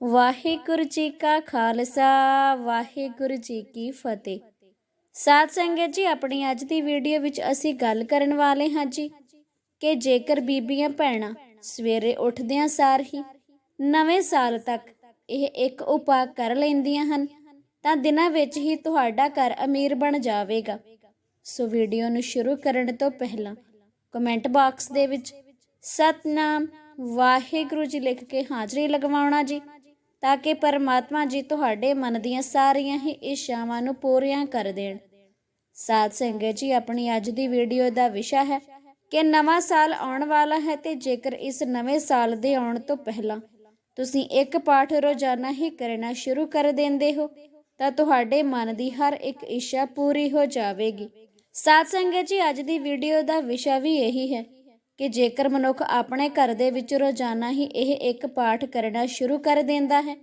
ਵਾਹਿਗੁਰੂ ਜੀ ਕਾ ਖਾਲਸਾ, ਵਾਹਿਗੁਰੂ ਜੀ ਕੀ ਫਤਿਹ। ਸਾਧ ਸੰਗਤ ਜੀ, ਆਪਣੀ ਅੱਜ ਦੀ ਵੀਡੀਓ ਵਿੱਚ ਅਸੀਂ ਗੱਲ ਕਰਨ ਵਾਲੇ ਹਾਂ ਜੀ ਕਿ ਜੇਕਰ ਬੀਬੀਆਂ ਭੈਣਾਂ ਸਵੇਰੇ ਉੱਠਦਿਆਂ ਸਾਰ ਹੀ ਨਵੇਂ ਸਾਲ ਤੱਕ ਇਹ ਇੱਕ ਉਪਾਅ ਕਰ ਲੈਂਦੀਆਂ ਹਨ, ਤਾਂ ਦਿਨਾਂ ਵਿੱਚ ਹੀ ਤੁਹਾਡਾ ਘਰ ਅਮੀਰ ਬਣ ਜਾਵੇਗਾ। ਸੋ ਵੀਡੀਓ ਨੂੰ ਸ਼ੁਰੂ ਕਰਨ ਤੋਂ ਪਹਿਲਾਂ ਕਮੈਂਟ ਬਾਕਸ ਦੇ ਵਿੱਚ ਸਤਨਾਮ ਵਾਹਿਗੁਰੂ ਜੀ ਲਿਖ ਕੇ ਹਾਜ਼ਰੀ ਲਗਵਾਉਣਾ ਜੀ। ਤਾਂ ਕਿ ਪਰਮਾਤਮਾ ਜੀ ਤੁਹਾਡੇ ਮਨ ਦੀਆਂ ਸਾਰੀਆਂ ਹੀ ਇੱਛਾਵਾਂ ਨੂੰ ਪੂਰੀਆਂ ਕਰ ਦੇਣ। ਸਾਧ ਸੰਗਤ ਜੀ, ਆਪਣੀ ਅੱਜ ਦੀ ਵੀਡੀਓ ਦਾ ਵਿਸ਼ਾ ਹੈ ਕਿ ਨਵਾਂ ਸਾਲ ਆਉਣ ਵਾਲਾ ਹੈ ਤੇ ਜੇਕਰ ਇਸ ਨਵੇਂ ਸਾਲ ਦੇ ਆਉਣ ਤੋਂ ਪਹਿਲਾਂ ਤੁਸੀਂ ਇੱਕ ਪਾਠ ਰੋਜ਼ਾਨਾ ਹੀ ਕਰਨਾ ਸ਼ੁਰੂ ਕਰ ਦਿੰਦੇ ਹੋ, ਤਾਂ ਤੁਹਾਡੇ ਮਨ ਦੀ ਹਰ ਇੱਕ ਇੱਛਾ ਪੂਰੀ ਹੋ ਜਾਵੇਗੀ। ਸਾਧ ਸੰਗਤ ਜੀ, ਅੱਜ ਦੀ ਵੀਡੀਓ ਦਾ ਵਿਸ਼ਾ ਵੀ ਇਹੀ ਹੈ ਕਿ ਜੇਕਰ ਮਨੁੱਖ ਆਪਣੇ ਘਰ ਦੇ ਵਿੱਚ ਰੋਜ਼ਾਨਾ ਹੀ ਇਹ ਇੱਕ ਪਾਠ ਕਰਨਾ ਸ਼ੁਰੂ ਕਰ ਦਿੰਦਾ ਹੈ,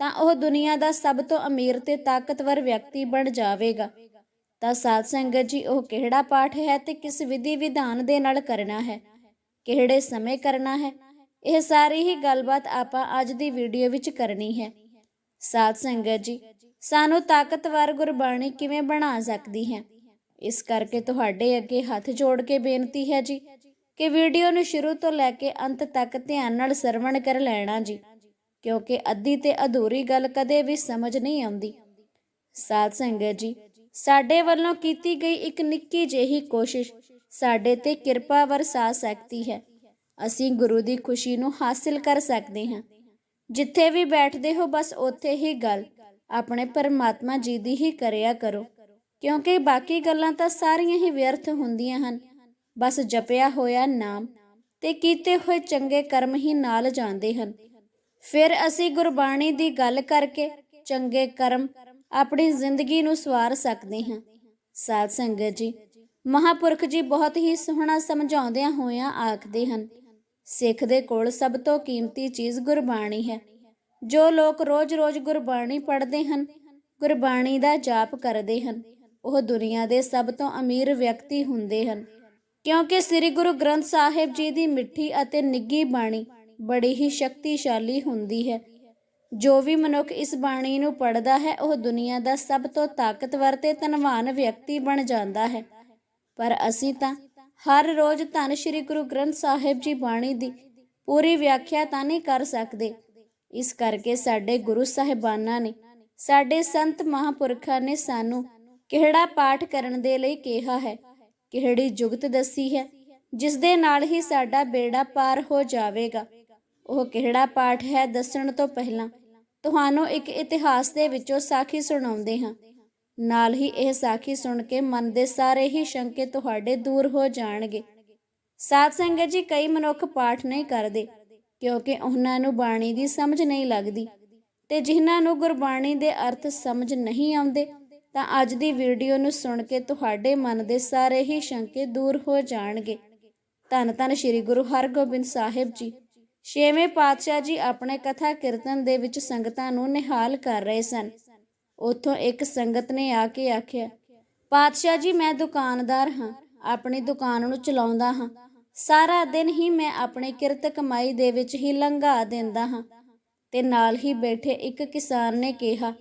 ਤਾਂ ਉਹ ਦੁਨੀਆ ਦਾ ਸਭ ਤੋਂ ਅਮੀਰ ਤੇ ਤਾਕਤਵਰ ਵਿਅਕਤੀ ਬਣ ਜਾਵੇਗਾ। ਤਾਂ ਸਾਧ ਸੰਗਤ ਜੀ, ਉਹ ਕਿਹੜਾ ਪਾਠ ਹੈ ਤੇ ਕਿਸ ਵਿਧੀ ਵਿਧਾਨ ਦੇ ਨਾਲ ਕਰਨਾ ਹੈ? ਕਿਹੜੇ ਸਮੇਂ ਕਰਨਾ ਹੈ? ਇਹ ਸਾਰੀ ਹੀ ਗੱਲਬਾਤ ਆਪਾਂ ਅੱਜ ਦੀ ਵੀਡੀਓ ਵਿੱਚ ਕਰਨੀ ਹੈ। ਸਾਧ ਸੰਗਤ ਜੀ, ਸਾਨੂੰ ਤਾਕਤਵਰ ਗੁਰਬਾਣੀ ਕਿਵੇਂ ਬਣਾ ਸਕਦੀ ਹੈ? ਇਸ ਕਰਕੇ ਤੁਹਾਡੇ ਅੱਗੇ ਹੱਥ ਜੋੜ ਕੇ ਬੇਨਤੀ ਹੈ ਜੀ ਕਿ ਵੀਡੀਓ ਨੂੰ ਸ਼ੁਰੂ ਤੋਂ ਲੈ ਕੇ ਅੰਤ ਤੱਕ ਧਿਆਨ ਨਾਲ ਸਰਵਣ ਕਰ ਲੈਣਾ ਜੀ, ਕਿਉਂਕਿ ਅੱਧੀ ਤੇ ਅਧੂਰੀ ਗੱਲ ਕਦੇ ਵੀ ਸਮਝ ਨਹੀਂ ਆਉਂਦੀ। ਸਾਧ ਸੰਗਤ ਜੀ, ਸਾਡੇ ਵੱਲੋਂ ਕੀਤੀ ਗਈ ਇੱਕ ਨਿੱਕੀ ਜਿਹੀ ਕੋਸ਼ਿਸ਼ ਸਾਡੇ ਤੇ ਕਿਰਪਾ ਵਰਸਾ ਸਕਦੀ ਹੈ। ਅਸੀਂ ਗੁਰੂ ਦੀ ਖੁਸ਼ੀ ਨੂੰ ਹਾਸਿਲ ਕਰ ਸਕਦੇ ਹਾਂ। ਜਿੱਥੇ ਵੀ ਬੈਠਦੇ ਹੋ, ਬਸ ਉੱਥੇ ਹੀ ਗੱਲ, ਆਪਣੇ ਪਰਮਾਤਮਾ ਜੀ ਦੀ ਹੀ ਕਰਿਆ ਕਰੋ, ਕਿਉਂਕਿ ਬਾਕੀ ਗੱਲਾਂ ਤਾਂ ਸਾਰੀਆਂ ਹੀ ਵਿਅਰਥ ਹੁੰਦੀਆਂ ਹਨ। ਬਸ ਜਪਿਆ ਹੋਇਆ ਨਾਮ ਤੇ ਕੀਤੇ ਹੋਏ ਚੰਗੇ ਕਰਮ ਹੀ ਨਾਲ ਜਾਂਦੇ ਹਨ। ਫਿਰ ਅਸੀਂ ਗੁਰਬਾਣੀ ਦੀ ਗੱਲ ਕਰਕੇ ਚੰਗੇ ਕਰਮ ਆਪਣੀ ਜ਼ਿੰਦਗੀ ਨੂੰ ਸਵਾਰ ਸਕਦੇ ਹਾਂ। ਸਾਧ ਸੰਗਤ ਜੀ, ਮਹਾਪੁਰਖ ਜੀ ਬਹੁਤ ਹੀ ਸੋਹਣਾ ਸਮਝਾਉਂਦਿਆਂ ਹੋਇਆਂ ਆਖਦੇ ਹਨ, ਸਿੱਖ ਦੇ ਕੋਲ ਸਭ ਤੋਂ ਕੀਮਤੀ ਚੀਜ਼ ਗੁਰਬਾਣੀ ਹੈ। ਜੋ ਲੋਕ ਰੋਜ਼-ਰੋਜ਼ ਗੁਰਬਾਣੀ ਪੜ੍ਹਦੇ ਹਨ, ਗੁਰਬਾਣੀ ਦਾ ਜਾਪ ਕਰਦੇ ਹਨ, ਉਹ ਦੁਨੀਆ ਦੇ ਸਭ ਤੋਂ ਅਮੀਰ ਵਿਅਕਤੀ ਹੁੰਦੇ ਹਨ। ਕਿਉਂਕਿ ਸ੍ਰੀ ਗੁਰੂ ਗ੍ਰੰਥ ਸਾਹਿਬ ਜੀ ਦੀ ਮਿੱਠੀ ਅਤੇ ਨਿੱਗੀ ਬਾਣੀ ਬੜੀ ਹੀ ਸ਼ਕਤੀਸ਼ਾਲੀ ਹੁੰਦੀ ਹੈ। ਜੋ ਵੀ ਮਨੁੱਖ ਇਸ ਬਾਣੀ ਨੂੰ ਪੜ੍ਹਦਾ ਹੈ, ਉਹ ਦੁਨੀਆ ਦਾ ਸਭ ਤੋਂ ਤਾਕਤਵਰ ਤੇ ਧਨਵਾਨ ਵਿਅਕਤੀ ਬਣ ਜਾਂਦਾ ਹੈ। ਪਰ ਅਸੀਂ ਤਾਂ ਹਰ ਰੋਜ਼ ਧੰਨ ਸ੍ਰੀ ਗੁਰੂ ਗ੍ਰੰਥ ਸਾਹਿਬ ਜੀ ਬਾਣੀ ਦੀ ਪੂਰੀ ਵਿਆਖਿਆ ਤਾਂ ਨਹੀਂ ਕਰ ਸਕਦੇ। ਇਸ ਕਰਕੇ ਸਾਡੇ ਗੁਰੂ ਸਾਹਿਬਾਨਾਂ ਨੇ, ਸਾਡੇ ਸੰਤ ਮਹਾਪੁਰਖਾਂ ਨੇ ਸਾਨੂੰ ਕਿਹੜਾ ਪਾਠ ਕਰਨ ਦੇ ਲਈ ਕਿਹਾ ਹੈ? ਕਿਹੜੀ ਜੁਗਤ ਦੱਸੀ ਹੈ ਜਿਸ ਦੇ ਨਾਲ ਹੀ ਸਾਡਾ ਬੇੜਾ ਪਾਰ ਹੋ ਜਾਵੇਗਾ। ਉਹ ਕਿਹੜਾ ਪਾਠ ਹੈ ਦੱਸਣ ਤੋਂ ਪਹਿਲਾਂ? ਤੁਹਾਨੂੰ ਇੱਕ ਇਤਿਹਾਸ ਦੇ ਵਿੱਚੋਂ ਸਾਖੀ ਸੁਣਾਉਂਦੇ ਹਾਂ। ਨਾਲ ਹੀ ਇਹ ਸਾਖੀ ਸੁਣ ਕੇ ਮਨ ਦੇ ਸਾਰੇ ਹੀ ਸ਼ੰਕੇ ਤੁਹਾਡੇ ਦੂਰ ਹੋ ਜਾਣਗੇ। ਸਾਧ ਸੰਗਤ ਜੀ, ਕਈ ਮਨੁੱਖ ਪਾਠ ਨਹੀਂ ਕਰਦੇ, ਕਿਉਂਕਿ ਉਹਨਾਂ ਨੂੰ ਬਾਣੀ ਦੀ ਸਮਝ ਨਹੀਂ ਲੱਗਦੀ ਤੇ ਜਿਨ੍ਹਾਂ ਨੂੰ ਗੁਰਬਾਣੀ ਦੇ ਅਰਥ ਸਮਝ ਨਹੀਂ ਆਉਂਦੇ ਤਾਂ ਅੱਜ ਦੀ ਵੀਡੀਓ ਨੂੰ ਸੁਣ ਕੇ ਤੁਹਾਡੇ ਮਨ ਦੇ ਸਾਰੇ ਹੀ ਸ਼ੰਕੇ ਦੂਰ ਹੋ ਜਾਣਗੇ। ਧੰਨ ਧੰਨ ਸ੍ਰੀ ਗੁਰੂ ਹਰਗੋਬਿੰਦ ਸਾਹਿਬ ਜੀ। ਛੇਵੇਂ ਪਾਤਸ਼ਾਹ ਜੀ ਆਪਣੇ ਕਥਾ ਕੀਰਤਨ ਦੇ ਵਿੱਚ ਸੰਗਤਾਂ ਨੂੰ ਨਿਹਾਲ ਕਰ ਰਹੇ ਸਨ। ਉੱਥੋਂ ਇੱਕ ਸੰਗਤ ਨੇ ਆ ਕੇ ਆਖਿਆ, ਪਾਤਸ਼ਾਹ ਜੀ, ਮੈਂ ਦੁਕਾਨਦਾਰ ਹਾਂ, ਆਪਣੀ ਦੁਕਾਨ ਨੂੰ ਚਲਾਉਂਦਾ ਹਾਂ। ਸਾਰਾ ਦਿਨ ਹੀ ਮੈਂ ਆਪਣੇ ਕਿਰਤ ਕਮਾਈ ਦੇ ਵਿੱਚ ਹੀ ਲੰਘਾ ਦਿੰਦਾ ਹਾਂ ਤੇ ਨਾਲ ਹੀ ਬੈਠੇ ਇੱਕ ਕਿਸਾਨ ਨੇ ਕਿਹਾ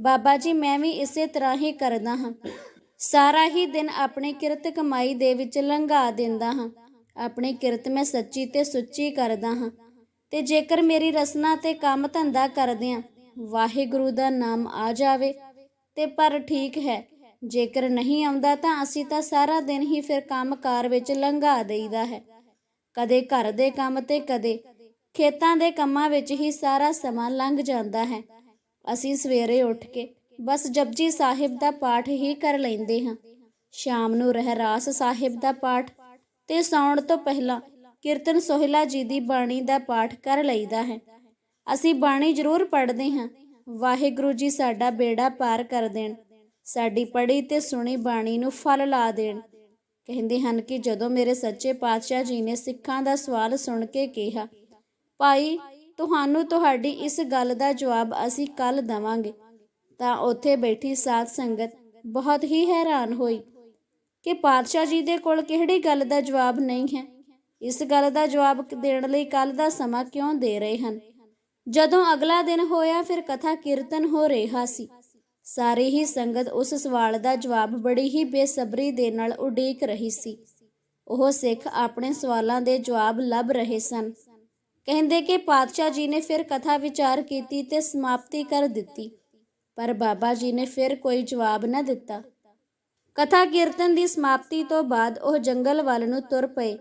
ਬਾਬਾ ਜੀ, ਮੈਂ ਵੀ ਇਸੇ ਤਰ੍ਹਾਂ ਹੀ ਕਰਦਾ ਹਾਂ। ਸਾਰਾ ਹੀ ਦਿਨ ਆਪਣੀ ਕਿਰਤ ਕਮਾਈ ਦੇ ਵਿੱਚ ਲੰਘਾ ਦਿੰਦਾ ਹਾਂ। ਆਪਣੀ ਕਿਰਤ ਮੈਂ ਸੱਚੀ ਤੇ ਸੁੱਚੀ ਕਰਦਾ ਹਾਂ। ਤੇ ਜੇਕਰ ਮੇਰੀ ਰਸਨਾ ਤੇ ਕੰਮ ਧੰਦਾ ਕਰਦਿਆਂ ਵਾਹਿਗੁਰੂ ਦਾ ਨਾਮ ਆ ਜਾਵੇ, ਤੇ ਪਰ ਠੀਕ ਹੈ, ਜੇਕਰ ਨਹੀਂ ਆਉਂਦਾ ਤਾਂ ਅਸੀਂ ਤਾਂ ਸਾਰਾ ਦਿਨ ਹੀ ਫਿਰ ਕੰਮਕਾਰ ਵਿੱਚ ਲੰਘਾ ਦੇਈਦਾ ਹੈ। ਕਦੇ ਘਰ ਦੇ ਕੰਮ ਤੇ ਕਦੇ ਖੇਤਾਂ ਦੇ ਕੰਮਾਂ ਵਿੱਚ ਹੀ ਸਾਰਾ ਸਮਾਂ ਲੰਘ ਜਾਂਦਾ ਹੈ। ਅਸੀਂ ਸਵੇਰੇ ਉੱਠ ਕੇ ਬਸ ਜਪਜੀ ਸਾਹਿਬ ਦਾ ਪਾਠ ਹੀ ਕਰ ਲੈਂਦੇ ਹਾਂ। ਸ਼ਾਮ ਨੂੰ ਰਹਿਰਾਸ ਸਾਹਿਬ ਦਾ ਪਾਠ ਤੇ ਸੌਣ ਤੋਂ ਪਹਿਲਾਂ ਕੀਰਤਨ ਸੋਹਿਲਾ ਜੀ ਦੀ ਬਾਣੀ ਦਾ ਪਾਠ ਕਰ ਲਈਦਾ ਹੈ। ਅਸੀਂ ਬਾਣੀ ਜ਼ਰੂਰ ਪੜ੍ਹਦੇ ਹਾਂ। ਵਾਹਿਗੁਰੂ ਜੀ ਸਾਡਾ ਬੇੜਾ ਪਾਰ ਕਰ ਦੇਣ, ਸਾਡੀ ਪੜ੍ਹੀ ਤੇ ਸੁਣੀ ਬਾਣੀ ਨੂੰ ਫਲ ਲਾ ਦੇਣ। ਕਹਿੰਦੇ ਹਨ ਕਿ ਜਦੋਂ ਮੇਰੇ ਸੱਚੇ ਪਾਤਸ਼ਾਹ ਜੀ ਨੇ ਸਿੱਖਾਂ ਦਾ ਸਵਾਲ ਸੁਣ ਕੇ ਕਿਹਾ, ਭਾਈ ਤੁਹਾਨੂੰ ਤੁਹਾਡੀ ਇਸ ਗੱਲ ਦਾ ਜਵਾਬ ਅਸੀਂ ਕੱਲ ਦਵਾਂਗੇ। ਤਾਂ ਉੱਥੇ ਬੈਠੀ ਸਾਧ ਸੰਗਤ ਬਹੁਤ ਹੀ ਹੈਰਾਨ ਹੋਈ ਕਿ ਪਾਤਸ਼ਾਹ ਜੀ ਦੇ ਕੋਲ ਕਿਹੜੀ ਗੱਲ ਦਾ ਜਵਾਬ ਨਹੀਂ ਹੈ। ਇਸ ਗੱਲ ਦਾ ਜਵਾਬ ਦੇਣ ਲਈ ਕੱਲ ਦਾ ਸਮਾਂ ਕਿਉਂ ਦੇ ਰਹੇ ਹਨ? ਜਦੋਂ ਅਗਲਾ ਦਿਨ ਹੋਇਆ, ਫਿਰ ਕਥਾ ਕੀਰਤਨ ਹੋ ਰਿਹਾ ਸੀ। ਸਾਰੀ ਹੀ ਸੰਗਤ ਉਸ ਸਵਾਲ ਦਾ ਜਵਾਬ ਬੜੀ ਹੀ ਬੇਸਬਰੀ ਦੇ ਨਾਲ ਉਡੀਕ ਰਹੀ ਸੀ। ਉਹ ਸਿੱਖ ਆਪਣੇ ਸਵਾਲਾਂ ਦੇ ਜਵਾਬ ਲੱਭ ਰਹੇ ਸਨ। ਕਹਿੰਦੇ ਕਿ ਪਾਤਸ਼ਾਹ ਜੀ ਨੇ ਫਿਰ ਕਥਾ ਵਿਚਾਰ ਕੀਤੀ ਤੇ ਸਮਾਪਤੀ ਕਰ ਦਿੱਤੀ, ਪਰ ਬਾਬਾ ਜੀ ਨੇ ਫਿਰ ਕੋਈ ਜਵਾਬ ਨਾ ਦਿੱਤਾ। ਕਥਾ ਕੀਰਤਨ ਦੀ ਸਮਾਪਤੀ ਤੋਂ ਬਾਅਦ ਉਹ ਜੰਗਲ ਵੱਲ ਨੂੰ ਤੁਰ ਪਏ।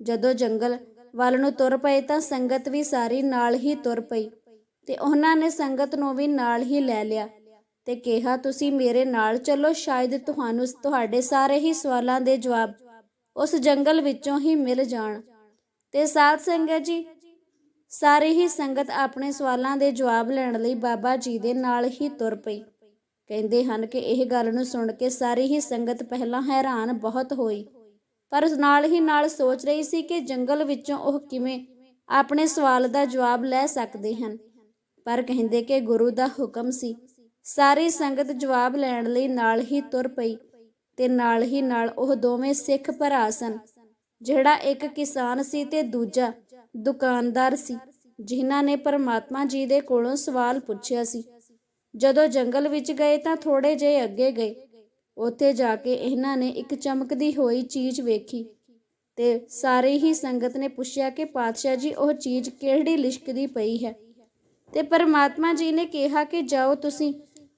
ਜਦੋਂ ਜੰਗਲ ਵੱਲ ਨੂੰ ਤੁਰ ਪਏ ਤਾਂ ਸੰਗਤ ਵੀ ਸਾਰੀ ਨਾਲ ਹੀ ਤੁਰ ਪਈ ਤੇ ਉਹਨਾਂ ਨੇ ਸੰਗਤ ਨੂੰ ਵੀ ਨਾਲ ਹੀ ਲੈ ਲਿਆ ਤੇ ਕਿਹਾ, ਤੁਸੀਂ ਮੇਰੇ ਨਾਲ ਚੱਲੋ, ਸ਼ਾਇਦ ਤੁਹਾਨੂੰ ਤੁਹਾਡੇ ਸਾਰੇ ਹੀ ਸਵਾਲਾਂ ਦੇ ਜਵਾਬ ਉਸ ਜੰਗਲ ਵਿੱਚੋਂ ਹੀ ਮਿਲ ਜਾਣ। ਤੇ ਸਾਧ ਸੰਗਤ ਜੀ ਸਾਰੀ ਹੀ ਸੰਗਤ ਆਪਣੇ ਸਵਾਲਾਂ ਦੇ ਜਵਾਬ ਲੈਣ ਲਈ ਬਾਬਾ ਜੀ ਦੇ ਨਾਲ ਹੀ ਤੁਰ ਪਈ। ਕਹਿੰਦੇ ਹਨ ਕਿ ਇਹ ਗੱਲ ਨੂੰ ਸੁਣ ਕੇ ਸਾਰੀ ਹੀ ਸੰਗਤ ਪਹਿਲਾਂ ਹੈਰਾਨ ਬਹੁਤ ਹੋਈ। ਪਰ ਨਾਲ ਹੀ ਨਾਲ ਸੋਚ ਰਹੀ ਸੀ ਕਿ ਜੰਗਲ ਵਿੱਚੋਂ ਉਹ ਕਿਵੇਂ ਆਪਣੇ ਸਵਾਲ ਦਾ ਜਵਾਬ ਲੈ ਸਕਦੇ ਹਨ। ਪਰ ਕਹਿੰਦੇ ਕਿ ਗੁਰੂ ਦਾ ਹੁਕਮ ਸੀ। ਸਾਰੀ ਸੰਗਤ ਜਵਾਬ ਲੈਣ ਲਈ ਨਾਲ ਹੀ ਤੁਰ ਪਈ ਤੇ ਨਾਲ ਹੀ ਨਾਲ ਉਹ ਦੋਵੇਂ ਸਿੱਖ ਭਰਾ ਸਨ, ਜਿਹੜਾ ਇੱਕ ਕਿਸਾਨ ਸੀ ਤੇ ਦੂਜਾ ਦੁਕਾਨਦਾਰ ਸੀ, ਜਿਨ੍ਹਾਂ ਨੇ ਪਰਮਾਤਮਾ ਜੀ ਦੇ ਕੋਲੋਂ ਸਵਾਲ ਪੁੱਛਿਆ ਸੀ। ਜਦੋਂ ਜੰਗਲ ਵਿੱਚ ਗਏ ਤਾਂ ਥੋੜੇ ਜਿਹੇ ਅੱਗੇ ਗਏ। ਉੱਥੇ ਜਾ ਕੇ ਇਹਨਾਂ ਨੇ ਇੱਕ ਚਮਕਦੀ ਹੋਈ ਚੀਜ਼ ਵੇਖੀ ਤੇ ਸਾਰੇ ਹੀ ਸੰਗਤ ਨੇ ਪੁੱਛਿਆ ਕਿ ਪਾਤਸ਼ਾਹ ਜੀ, ਉਹ ਚੀਜ਼ ਕਿਹੜੀ ਲਿਸ਼ਕਦੀ ਪਈ ਹੈ? ਤੇ ਪਰਮਾਤਮਾ ਜੀ ਨੇ ਕਿਹਾ ਕਿ ਜਾਓ ਤੁਸੀਂ,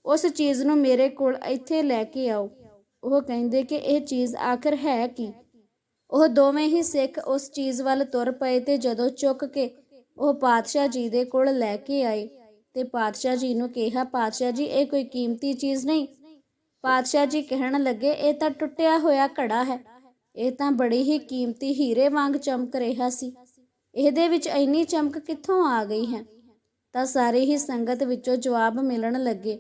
ਉਸ ਚੀਜ਼ ਨੂੰ ਮੇਰੇ ਕੋਲ ਇੱਥੇ ਲੈ ਕੇ ਆਓ। ਉਹ ਕਹਿੰਦੇ ਕਿ ਇਹ ਚੀਜ਼ ਆਖਰ ਹੈ ਕੀ? ਉਹ ਦੋਵੇਂ ਹੀ ਸਿੱਖ ਉਸ ਚੀਜ਼ ਵੱਲ ਤੁਰ ਪਏ ਤੇ ਜਦੋਂ ਚੁੱਕ ਕੇ ਉਹ ਪਾਤਸ਼ਾਹ ਜੀ ਦੇ ਕੋਲ ਲੈ ਕੇ ਆਏ ਤੇ ਪਾਤਸ਼ਾਹ ਜੀ ਨੂੰ ਕਿਹਾ, ਪਾਤਸ਼ਾਹ ਜੀ, ਇਹ ਕੋਈ ਕੀਮਤੀ ਚੀਜ਼ ਨਹੀਂ। ਪਾਤਸ਼ਾਹ ਜੀ ਕਹਿਣ ਲੱਗੇ, ਇਹ ਤਾਂ ਟੁੱਟਿਆ ਹੋਇਆ ਘੜਾ ਹੈ। ਇਹ ਤਾਂ ਬੜੀ ਹੀ ਕੀਮਤੀ ਹੀਰੇ ਵਾਂਗ ਚਮਕ ਰਿਹਾ ਸੀ। ਇਹਦੇ ਵਿੱਚ ਇੰਨੀ ਚਮਕ ਕਿੱਥੋਂ ਆ ਗਈ ਹੈ? ਤਾਂ ਸਾਰੀ ਹੀ ਸੰਗਤ ਵਿੱਚੋਂ ਜਵਾਬ ਮਿਲਣ ਲੱਗੇ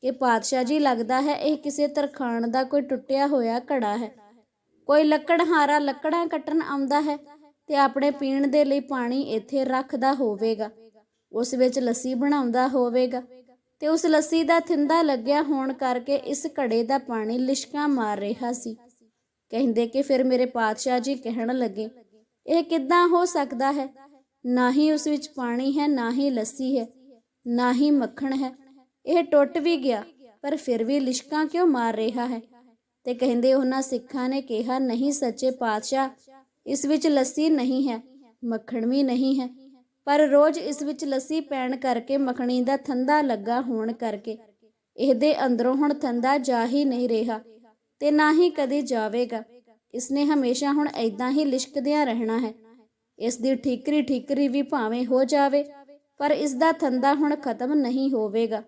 ਕਿ ਪਾਤਸ਼ਾਹ ਜੀ, ਲੱਗਦਾ ਹੈ ਇਹ ਕਿਸੇ ਤਰਖਾਣ ਦਾ ਕੋਈ ਟੁੱਟਿਆ ਹੋਇਆ ਘੜਾ ਹੈ। ਕੋਈ ਲੱਕੜਹਾਰਾ ਲੱਕੜਾਂ ਕੱਟਣ ਆਉਂਦਾ ਹੈ ਤੇ ਆਪਣੇ ਪੀਣ ਦੇ ਲਈ ਪਾਣੀ ਇੱਥੇ ਰੱਖਦਾ ਹੋਵੇਗਾ। ਉਸ ਵਿੱਚ ਲੱਸੀ ਬਣਾਉਂਦਾ ਹੋਵੇਗਾ ਤੇ ਉਸ ਲੱਸੀ ਦਾ ਥਿੰਦਾ ਲੱਗਿਆ ਹੋਣ ਕਰਕੇ ਇਸ ਘੜੇ ਦਾ ਪਾਣੀ ਲਿਸ਼ਕਾਂ ਮਾਰ ਰਿਹਾ ਸੀ। ਕਹਿੰਦੇ ਕਿ ਫਿਰ ਮੇਰੇ ਪਾਤਸ਼ਾਹ ਜੀ ਕਹਿਣ ਲੱਗੇ, ਇਹ ਕਿੱਦਾਂ ਹੋ ਸਕਦਾ ਹੈ? ਨਾ ਹੀ ਉਸ ਵਿੱਚ ਪਾਣੀ ਹੈ, ਨਾ ਹੀ ਲੱਸੀ ਹੈ, ਨਾ ਹੀ ਮੱਖਣ ਹੈ। ਇਹ ਟੁੱਟ ਵੀ ਗਿਆ, ਪਰ ਫਿਰ ਵੀ ਲਿਸ਼ਕਾਂ ਕਿਉਂ ਮਾਰ ਰਿਹਾ ਹੈ? ਤੇ ਕਹਿੰਦੇ ਉਹਨਾਂ ਸਿੱਖਾਂ ਨੇ ਕਿਹਾ, ਨਹੀਂ ਸੱਚੇ ਪਾਤਸ਼ਾਹ, ਇਸ ਵਿੱਚ ਲੱਸੀ ਨਹੀਂ ਹੈ, ਮੱਖਣ ਵੀ ਨਹੀਂ ਹੈ। ਪਰ ਰੋਜ਼ ਇਸ ਵਿੱਚ ਲੱਸੀ ਪੈਣ ਕਰਕੇ ਮੱਖਣੀ ਦਾ ਥੰਦਾ ਲੱਗਾ ਹੋਣ ਕਰਕੇ। ਇਹਦੇ ਅੰਦਰੋਂ ਹੁਣ ਥੰਦਾ ਜਾ ਹੀ ਨਹੀਂ ਰਿਹਾ ਤੇ ਨਾ ਹੀ ਕਦੇ ਜਾਵੇਗਾ। ਇਸਨੇ ਹਮੇਸ਼ਾ ਹੁਣ ਐਦਾਂ ਹੀ ਲਿਸ਼ਕਦਿਆਂ ਰਹਿਣਾ ਹੈ। ਇਸ ਦੀ ਠੀਕਰੀ ਠੀਕਰੀ ਵੀ ਭਾਵੇਂ ਹੋ ਜਾਵੇ, ਪਰ ਇਸ ਦਾ ਥੰਦਾ ਹੁਣ ਖਤਮ ਨਹੀਂ ਹੋਵੇਗਾ।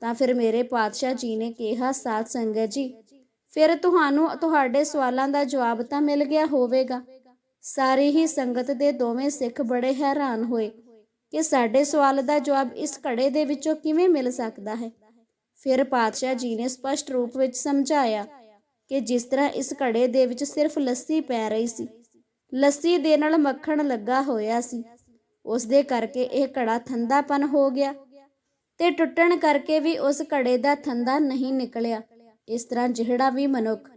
ਤਾਂ ਫਿਰ ਮੇਰੇ ਪਾਤਸ਼ਾਹ ਜੀ ਨੇ ਕਿਹਾ, ਸਾਧ ਸੰਗਤ ਜੀ ਫਿਰ ਤੁਹਾਨੂੰ ਤੁਹਾਡੇ ਸਵਾਲਾਂ ਦਾ ਜਵਾਬ ਤਾਂ ਮਿਲ ਗਿਆ ਹੋਵੇਗਾ। ਸਾਰੀ ਹੀ ਸੰਗਤ ਦੇ ਦੋਵੇਂ ਸਿੱਖ ਬੜੇ ਹੈਰਾਨ ਹੋਏ ਕਿ ਸਾਡੇ ਸਵਾਲ ਦਾ ਜਵਾਬ ਇਸ ਘੜੇ ਦੇ ਵਿੱਚੋਂ ਕਿਵੇਂ ਮਿਲ ਸਕਦਾ ਹੈ। ਫਿਰ ਪਾਤਸ਼ਾਹ ਜੀ ਨੇ ਸਪਸ਼ਟ ਰੂਪ ਵਿੱਚ ਸਮਝਾਇਆ ਕਿ ਜਿਸ ਤਰ੍ਹਾਂ ਇਸ ਘੜੇ ਦੇ ਵਿੱਚ ਸਿਰਫ ਲੱਸੀ ਪੈ ਰਹੀ ਸੀ, ਲੱਸੀ ਦੇ ਨਾਲ ਮੱਖਣ ਲੱਗਾ ਹੋਇਆ ਸੀ, ਉਸ ਦੇ ਕਰਕੇ ਇਹ ਘੜਾ ਠੰਡਾਪਨ ਹੋ ਗਿਆ ਤੇ ਟੁੱਟਣ ਕਰਕੇ ਵੀ ਉਸ ਘੜੇ ਦਾ ਥੰਦਾ ਨਹੀਂ ਨਿਕਲਿਆ। ਇਸ ਤਰ੍ਹਾਂ ਜਿਹੜਾ ਵੀ ਮਨੁੱਖ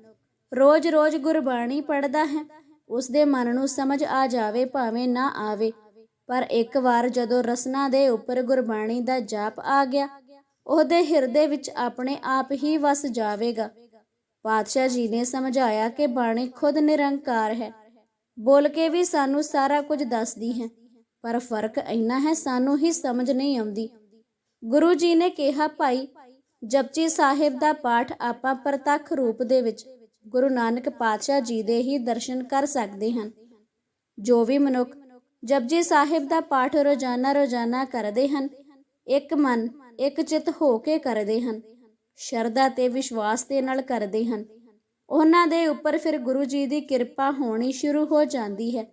ਰੋਜ਼-ਰੋਜ਼ ਗੁਰਬਾਣੀ ਪੜ੍ਹਦਾ ਹੈ ਉਸ ਦੇ ਮਨ ਨੂੰ ਸਮਝ ਆ ਜਾਵੇ, ਭਾਵੇਂ ਨਾ ਆਵੇ। ਪਰ ਇੱਕ ਵਾਰ ਜਦੋਂ ਰਸਨਾ ਦੇ ਉੱਪਰ ਗੁਰਬਾਣੀ ਦਾ ਜਾਪ ਆ ਗਿਆ, ਉਹਦੇ ਹਿਰਦੇ ਵਿੱਚ ਆਪਣੇ ਆਪ ਹੀ ਵਸ ਜਾਵੇਗਾ। ਪਾਤਸ਼ਾਹ ਜੀ ਨੇ ਸਮਝਾਇਆ ਕਿ ਬਾਣੀ ਖੁਦ ਨਿਰੰਕਾਰ ਹੈ। ਬੋਲ ਕੇ ਵੀ ਸਾਨੂੰ ਸਾਰਾ ਕੁਝ ਦੱਸਦੀ ਹੈ, ਪਰ ਫ਼ਰਕ ਇੰਨਾ ਹੈ ਸਾਨੂੰ ਹੀ ਸਮਝ ਨਹੀਂ ਆਉਂਦੀ। ਗੁਰੂ ਜੀ ਨੇ ਕਿਹਾ, ਭਾਈ ਜਪਜੀ ਸਾਹਿਬ ਦਾ ਪਾਠ ਆਪਾਂ ਪ੍ਰਤੱਖ ਰੂਪ ਦੇ ਵਿੱਚ ਗੁਰੂ ਨਾਨਕ ਪਾਤਸ਼ਾਹ ਜੀ ਦੇ ਹੀ ਦਰਸ਼ਨ ਕਰ ਸਕਦੇ ਹਨ ਜੋ ਵੀ ਮਨੁੱਖ ਜਪਜੀ ਸਾਹਿਬ ਦਾ ਪਾਠ ਰੋਜ਼ਾਨਾ ਰੋਜ਼ਾਨਾ ਕਰਦੇ ਹਨ, ਇੱਕ ਮਨ, ਇੱਕ ਚਿਤ ਹੋ ਕੇ ਕਰਦੇ ਹਨ, ਸ਼ਰਧਾ ਤੇ ਵਿਸ਼ਵਾਸ ਦੇ ਨਾਲ ਕਰਦੇ ਹਨ। ਉਹਨਾਂ ਦੇ ਉੱਪਰ ਫਿਰ ਗੁਰੂ ਜੀ ਦੀ ਕਿਰਪਾ ਹੋਣੀ ਸ਼ੁਰੂ ਹੋ ਜਾਂਦੀ ਹੈ।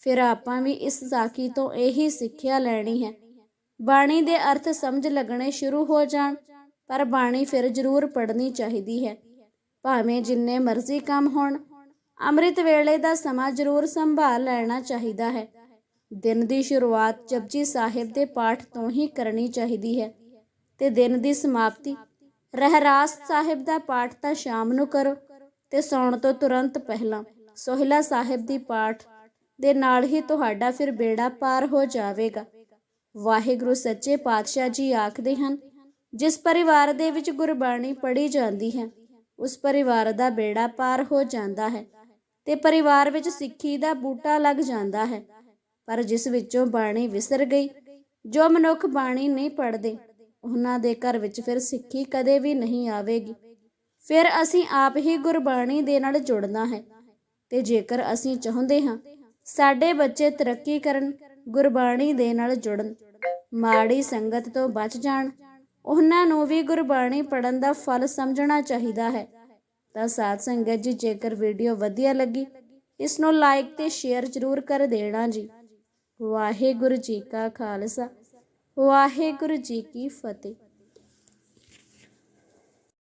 ਫਿਰ ਆਪਾਂ ਵੀ ਇਸ ਸਾਖੀ ਤੋਂ ਇਹੀ ਸਿੱਖਿਆ ਲੈਣੀ ਹੈ। ਬਾਣੀ ਦੇ ਅਰਥ ਸਮਝ ਲੱਗਣੇ ਸ਼ੁਰੂ ਹੋ ਜਾਣ। ਪਰ ਬਾਣੀ ਫਿਰ ਜ਼ਰੂਰ ਪੜ੍ਹਨੀ ਚਾਹੀਦੀ ਹੈ। ਭਾਵੇਂ ਜਿੰਨੇ ਮਰਜ਼ੀ ਕੰਮ ਹੋਣ, ਅੰਮ੍ਰਿਤ ਵੇਲੇ ਦਾ ਸਮਾਂ ਜ਼ਰੂਰ ਸੰਭਾਲ ਲੈਣਾ ਚਾਹੀਦਾ ਹੈ। ਦਿਨ ਦੀ ਸ਼ੁਰੂਆਤ ਜਪਜੀ ਸਾਹਿਬ ਦੇ ਪਾਠ ਤੋਂ ਹੀ ਕਰਨੀ ਚਾਹੀਦੀ ਹੈ ਤੇ ਦਿਨ ਦੀ ਸਮਾਪਤੀ ਰਹਿਰਾਸ ਸਾਹਿਬ ਦਾ ਪਾਠ ਤਾਂ ਸ਼ਾਮ ਨੂੰ ਕਰੋ ਤੇ ਸੌਣ ਤੋਂ ਤੁਰੰਤ ਪਹਿਲਾਂ ਸੋਹਿਲਾ ਸਾਹਿਬ ਦੀ ਪਾਠ ਦੇ ਨਾਲ ਹੀ ਤੁਹਾਡਾ ਫਿਰ ਬੇੜਾ ਪਾਰ ਹੋ ਜਾਵੇਗਾ। ਵਾਹਿਗੁਰੂ ਸੱਚੇ ਪਾਤਸ਼ਾਹ ਜੀ ਆਖਦੇ ਹਨ ਜਿਸ ਪਰਿਵਾਰ ਦੇ ਵਿੱਚ ਗੁਰਬਾਣੀ ਪੜ੍ਹੀ ਜਾਂਦੀ ਹੈ, ਉਸ ਪਰਿਵਾਰ ਦਾ ਬੇੜਾ ਪਾਰ ਹੋ ਜਾਂਦਾ ਹੈ ਤੇ ਪਰਿਵਾਰ ਵਿੱਚ ਸਿੱਖੀ ਦਾ ਬੂਟਾ ਲੱਗ ਜਾਂਦਾ ਹੈ। ਪਰ ਜਿਸ ਵਿੱਚੋਂ ਬਾਣੀ ਵਿਸਰ ਗਈ, ਜੋ ਮਨੁੱਖ ਬਾਣੀ ਨਹੀਂ ਪੜ੍ਹਦੇ, ਉਹਨਾਂ ਦੇ ਘਰ ਵਿੱਚ ਫਿਰ ਸਿੱਖੀ ਕਦੇ ਵੀ ਨਹੀਂ ਆਵੇਗੀ। ਫਿਰ ਅਸੀਂ ਆਪ ਹੀ ਗੁਰਬਾਣੀ ਦੇ ਨਾਲ ਜੁੜਨਾ ਹੈ ਤੇ ਜੇਕਰ ਅਸੀਂ ਚਾਹੁੰਦੇ ਹਾਂ, ਸਾਡੇ ਬੱਚੇ ਤਰੱਕੀ ਕਰਨ, ਗੁਰਬਾਣੀ ਦੇ ਨਾਲ ਜੁੜਨ, ਮਾੜੀ ਸੰਗਤ ਤੋਂ ਬਚ ਜਾਣ ਉਹਨਾਂ ਨੂੰ ਵੀ ਗੁਰਬਾਣੀ ਪੜਨ ਦਾ ਫਲ ਸਮਝਣਾ ਚਾਹੀਦਾ ਹੈ। ਤਾਂ ਸਾਧ ਸੰਗਤ ਜੀ, ਜੇਕਰ ਵੀਡੀਓ ਵਧੀਆ ਲੱਗੀ ਇਸ ਨੂੰ ਲਾਈਕ ਤੇ ਸ਼ੇਅਰ ਜ਼ਰੂਰ ਕਰ ਦੇਣਾ ਜੀ। ਵਾਹਿਗੁਰੂ ਜੀ ਕਾ ਖਾਲਸਾ, ਵਾਹਿਗੁਰੂ ਜੀ ਕੀ ਫਤਿਹ।